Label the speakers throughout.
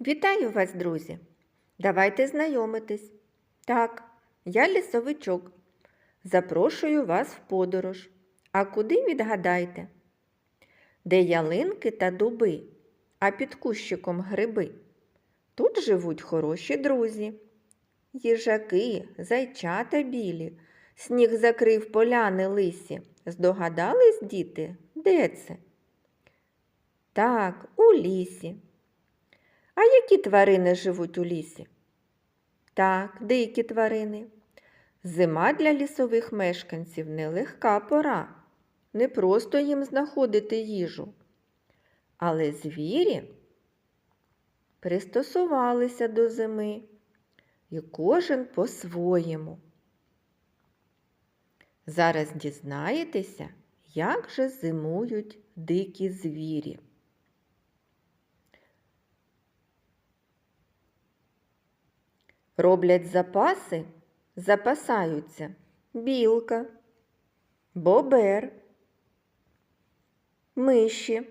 Speaker 1: Вітаю вас, друзі! Давайте знайомитись. Так, я лісовичок. Запрошую вас в подорож. А куди відгадайте? Де ялинки та дуби, а під кущиком гриби. Тут живуть хороші друзі. Їжаки, зайчата білі, сніг закрив поляни лисі. Здогадались, діти, де це? Так, у лісі. А які тварини живуть у лісі? Так, дикі тварини. Зима для лісових мешканців нелегка пора. Не просто їм знаходити їжу. Але звірі пристосувалися до зими, і кожен по-своєму. Зараз дізнаєтеся, як же зимують дикі звірі. Роблять запаси, запасаються білка, бобер, миші.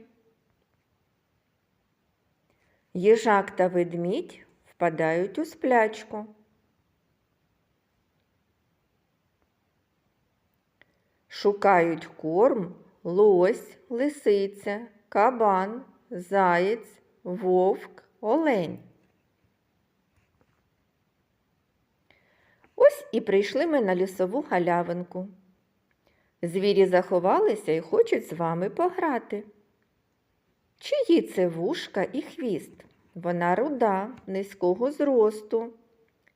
Speaker 1: Їжак та ведмідь впадають у сплячку. Шукають корм лось, лисиця, кабан, заєць, вовк, олень. Ось і прийшли ми на лісову галявинку. Звірі заховалися і хочуть з вами пограти. Чиї це вушка і хвіст? Вона руда, низького зросту,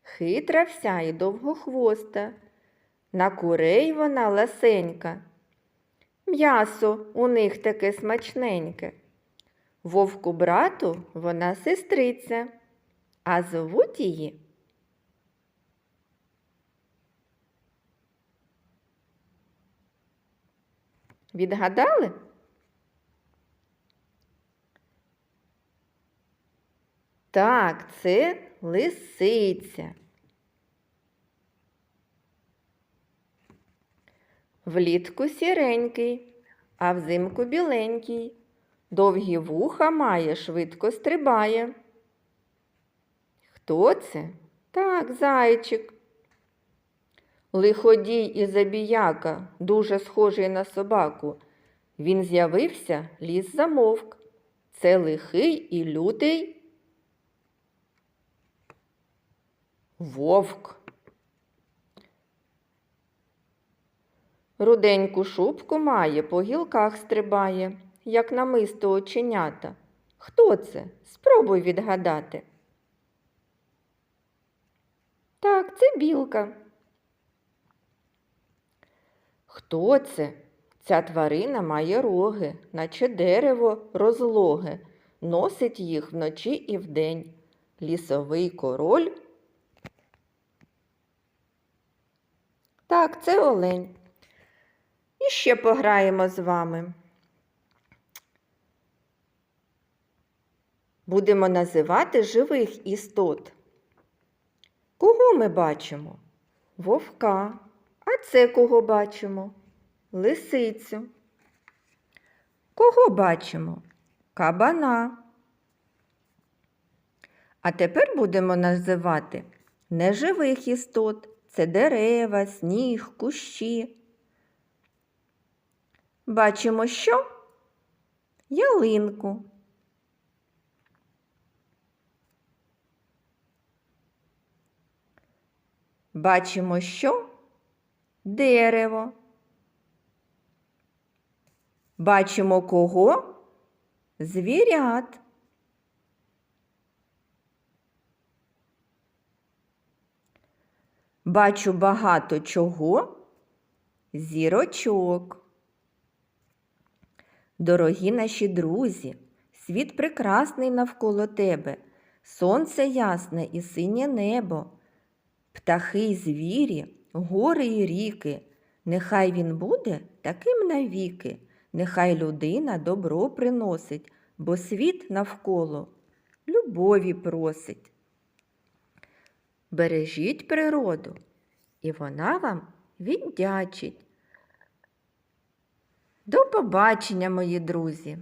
Speaker 1: хитра вся і довгохвоста. На курей вона ласенька. М'ясо у них таке смачненьке. Вовку брату вона сестриця, а зовуть її Відгадали? Так, це лисиця. Влітку сіренький, а взимку біленький. Довгі вуха має, швидко стрибає. Хто це? Так, зайчик. Лиходій і забіяка, дуже схожий на собаку. Він з'явився, ліс замовк. Це лихий і лютий вовк. Руденьку шубку має, по гілках стрибає, як намисто оченята. Хто це? Спробуй відгадати. Так, це білка. Хто це? Ця тварина має роги, наче дерево розлоге, носить їх вночі і вдень. Лісовий король. Так, це олень. І ще пограємо з вами. Будемо називати живих істот. Кого ми бачимо? Вовка. Це кого бачимо? Лисицю. Кого бачимо? Кабана. А тепер будемо називати неживих істот. Це дерева, сніг, кущі. Бачимо що? Ялинку. Бачимо що? Дерево. Бачимо кого? Звірят. Бачу багато чого? Зірочок. Дорогі наші друзі, світ прекрасний навколо тебе, сонце ясне і синє небо, птахи й звірі, гори й ріки. Нехай він буде таким навіки, нехай людина добро приносить, бо світ навколо любові просить. Бережіть природу, і вона вам віддячить. До побачення, мої друзі!